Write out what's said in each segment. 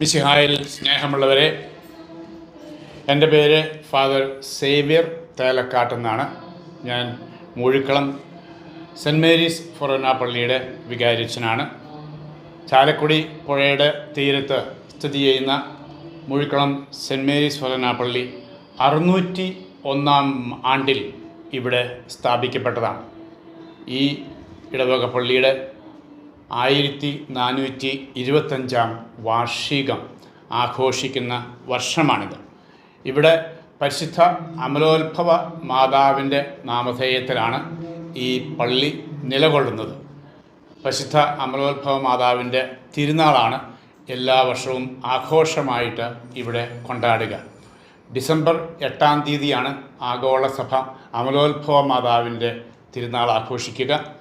മിശിഹായിൽ സ്നേഹമുള്ളവരെ എന്റെ പേര് ഫാദർ സേവ്യർ തേലക്കാട്ടെന്നാണ് ഞാൻ മൂഴിക്കളം സെന്റ് മേരീസ് ഫൊറോന പള്ളിയുടെ വികാരിച്ചനാണ് ചാലക്കുടി പുഴയുടെ തീരത്ത് സ്ഥിതി ചെയ്യുന്ന മൂഴിക്കളം സെന്റ് മേരീസ് ഫൊറോന പള്ളി അറുന്നൂറ്റി ഒന്നാം ആണ്ടിൽ ഇവിടെ സ്ഥാപിക്കപ്പെട്ടതാണ്. ഈ ഇടവക പള്ളിയുടെ ആയിരത്തി നാനൂറ്റി ഇരുപത്തഞ്ചാം വാർഷികം ആഘോഷിക്കുന്ന വർഷമാണിത്. ഇവിടെ പരിശുദ്ധ അമലോത്ഭവ മാതാവിന്റെ നാമധേയത്തിലാണ് ഈ പള്ളി നിലകൊള്ളുന്നത്. പരിശുദ്ധ അമലോത്ഭവ മാതാവിന്റെ തിരുനാളാണ് എല്ലാ വർഷവും ആഘോഷമായിട്ട് ഇവിടെ കൊണ്ടാടുക. ഡിസംബർ എട്ടാം തീയതിയാണ് ആഗോള സഭ അമലോത്ഭവ മാതാവിന്റെ തിരുനാൾ ആഘോഷിക്കുക.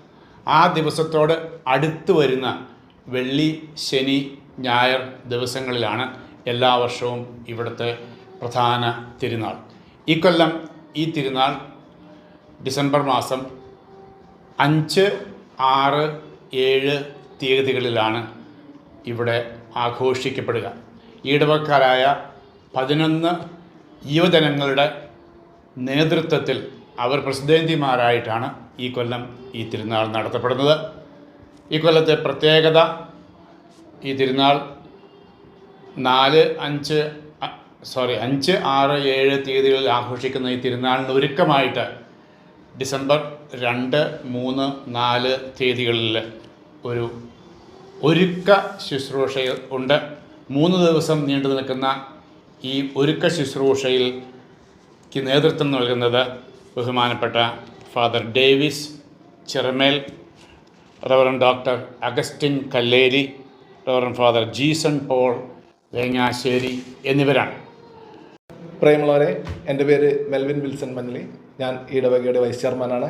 ആ ദിവസത്തോട് അടുത്ത് വരുന്ന വെള്ളി ശനി ഞായർ ദിവസങ്ങളിലാണ് എല്ലാ വർഷവും ഇവിടുത്തെ പ്രധാന തിരുനാൾ. ഈ കൊല്ലം ഈ തിരുനാൾ ഡിസംബർ മാസം അഞ്ച് ആറ് ഏഴ് തീയതികളിലാണ് ഇവിടെ ആഘോഷിക്കപ്പെടുക. ഈടവക്കാരായ പതിനൊന്ന് യുവജനങ്ങളുടെ നേതൃത്വത്തിൽ അവർ പ്രസിദ്ധേന്തിമാരായിട്ടാണ് ഈ കൊല്ലം ഈ തിരുനാൾ നടത്തപ്പെടുന്നത്. ഈ കൊല്ലത്തെ പ്രത്യേകത ഈ തിരുനാൾ നാല് അഞ്ച് സോറി അഞ്ച് ആറ് ഏഴ് തീയതികളിൽ ആഘോഷിക്കുന്ന ഈ തിരുനാളിന് ഒരുക്കമായിട്ട് ഡിസംബർ രണ്ട് മൂന്ന് നാല് തീയതികളിൽ ഒരു ഒരുക്ക ശുശ്രൂഷ ഉണ്ട്. മൂന്ന് ദിവസം നീണ്ടു നിൽക്കുന്ന ഈ ഒരുക്ക ശുശ്രൂഷയിൽ നേതൃത്വം നൽകുന്നത് ബഹുമാനപ്പെട്ട father Davis Chiramel reverend doctor Augustine Kalleri reverend father Jeeson Paul Vengasseri എന്നിവരാണ്. പ്രേമുള്ളവരെ എന്റെ പേര് മെൽവിൻ വിൽസൺ മന്നലി ഞാൻ ഇടവകയുടെ വൈസ് ചെയർമാനാണ്.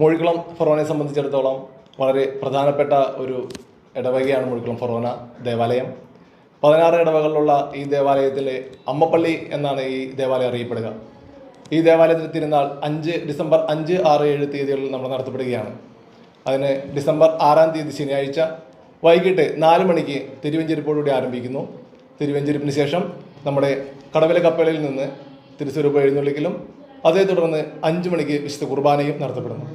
മുഴുക്കുളം ഫൊറോനെ സംബന്ധിച്ചിടത്തോളം വളരെ പ്രധാനപ്പെട്ട ഒരു ഇടവകയാണ് മുഴുക്കുളം ഫൊറോന ദേവാലയം. പതിനാറ് ഇടവകളിലുള്ള ഈ ദേവാലയത്തിലെ അമ്മപ്പള്ളി എന്നാണ് ഈ ദേവാലയം അറിയപ്പെടുക. ഈ ദേവാലയത്തിൽ തിരുനാൾ അഞ്ച് ഡിസംബർ അഞ്ച് ആറ് ഏഴ് തീയതികളിൽ നമ്മൾ നടത്തപ്പെടുകയാണ്. അതിന് ഡിസംബർ ആറാം തീയതി ശനിയാഴ്ച വൈകിട്ട് നാല് മണിക്ക് തിരുവഞ്ചരിപ്പോടുകൂടി ആരംഭിക്കുന്നു. തിരുവഞ്ചരിപ്പിന് ശേഷം നമ്മുടെ കടവിലെ കപ്പലിൽ നിന്ന് തിരുസ്വരൂപ എഴുന്നള്ളിക്കലും അതേ തുടർന്ന് അഞ്ച് മണിക്ക് വിശുദ്ധ കുർബാനയും നടത്തപ്പെടുന്നു.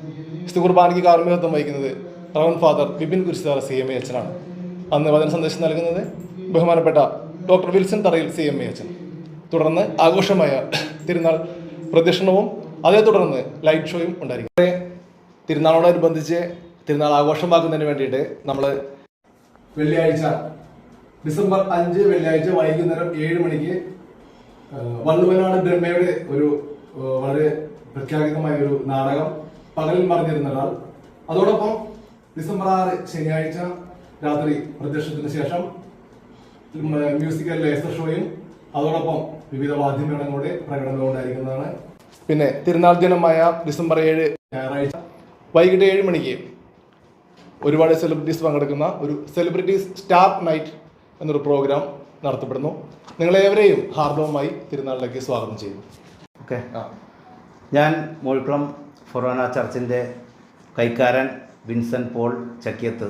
വിശുദ്ധ കുർബാനയ്ക്ക് കാർമ്മികത്വം വഹിക്കുന്നത് reverend father Bipin Kurishudar C M A അച്ഛനാണ്. അന്ന് വചന സന്ദേശം നൽകുന്നത് ബഹുമാനപ്പെട്ട doctor Wilson Tharayil C M A അച്ഛൻ. തുടർന്ന് ആഘോഷമായ തിരുനാൾ പ്രദക്ഷിണവും അതേ തുടർന്ന് ലൈറ്റ് ഷോയും ഉണ്ടായിരിക്കും. തിരുനാളോടനുബന്ധിച്ച് തിരുനാൾ ആഘോഷമാക്കുന്നതിന് വേണ്ടിയിട്ട് നമ്മൾ വെള്ളിയാഴ്ച ഡിസംബർ അഞ്ച് വെള്ളിയാഴ്ച വൈകുന്നേരം ഏഴ് മണിക്ക് വള്ളുവനാട് ബ്രഹ്മയുടെ ഒരു വളരെ പ്രഖ്യാപിതമായ ഒരു നാടകം പകലിൽ മറിഞ്ഞിരുന്ന ഒരാൾ അതോടൊപ്പം ഡിസംബർ ആറ് ശനിയാഴ്ച രാത്രി പ്രദർശനത്തിന് ശേഷം മ്യൂസിക്കൽ ലേസർ ഷോയും അതോടൊപ്പം വിവിധ വാദ്യമേളങ്ങളുടെ പ്രകടനമുണ്ടായിരിക്കുന്നതാണ് പിന്നെ തിരുനാൾ ദിനമായ ഡിസംബർ ഏഴ് ഞായറാഴ്ച. വൈകിട്ട് ഏഴ് മണിക്ക് ഒരുപാട് സെലിബ്രിറ്റീസ് പങ്കെടുക്കുന്ന ഒരു സെലിബ്രിറ്റീസ് സ്റ്റാർ നൈറ്റ് എന്നൊരു പ്രോഗ്രാം നടത്തപ്പെടുന്നു. നിങ്ങളേവരെയും ഹാർദവമായി തിരുനാളിലേക്ക് സ്വാഗതം ചെയ്യുന്നു. ഓക്കെ. ഞാൻ മോൾക്കുളം ഫൊറോന ചർച്ചിന്റെ കൈക്കാരൻ വിൻസെന്റ് പോൾ ചക്കിയത്ത്.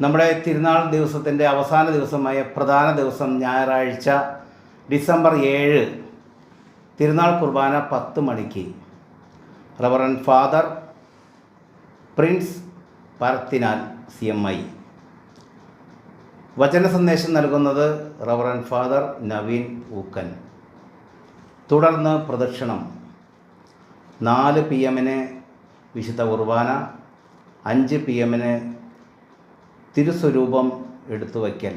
നമ്മുടെ തിരുനാൾ ദിവസത്തിന്റെ അവസാന ദിവസമായ പ്രധാന ദിവസം ഞായറാഴ്ച ഡിസംബർ ഏഴ് തിരുനാൾ കുർബാന പത്ത് മണിക്ക്. Reverend father Prince Parathinal C M I. വചന സന്ദേശം നൽകുന്നത് റവറൻ ഫാദർ നവീൻ ഊക്കൻ. തുടർന്ന് പ്രദക്ഷിണം. നാല് പി എമ്മിന് വിശുദ്ധ കുർബാന അഞ്ച് പി എമ്മിന് തിരുസ്വരൂപം എടുത്തു വയ്ക്കൽ.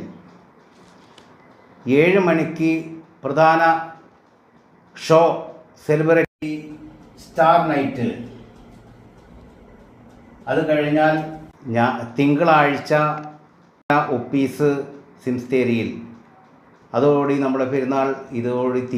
ഏഴ് മണിക്ക് പ്രധാന ഷോ സെലിബ്രിറ്റി സ്റ്റാർ നൈറ്റ്. അത് കഴിഞ്ഞാൽ ഞാ തിങ്കളാഴ്ച ഒപ്പീസ് സിംസ്തേരിയിൽ അതോടുകൂടി നമ്മുടെ പെരുന്നാൾ ഇതോടുകൂടി തീ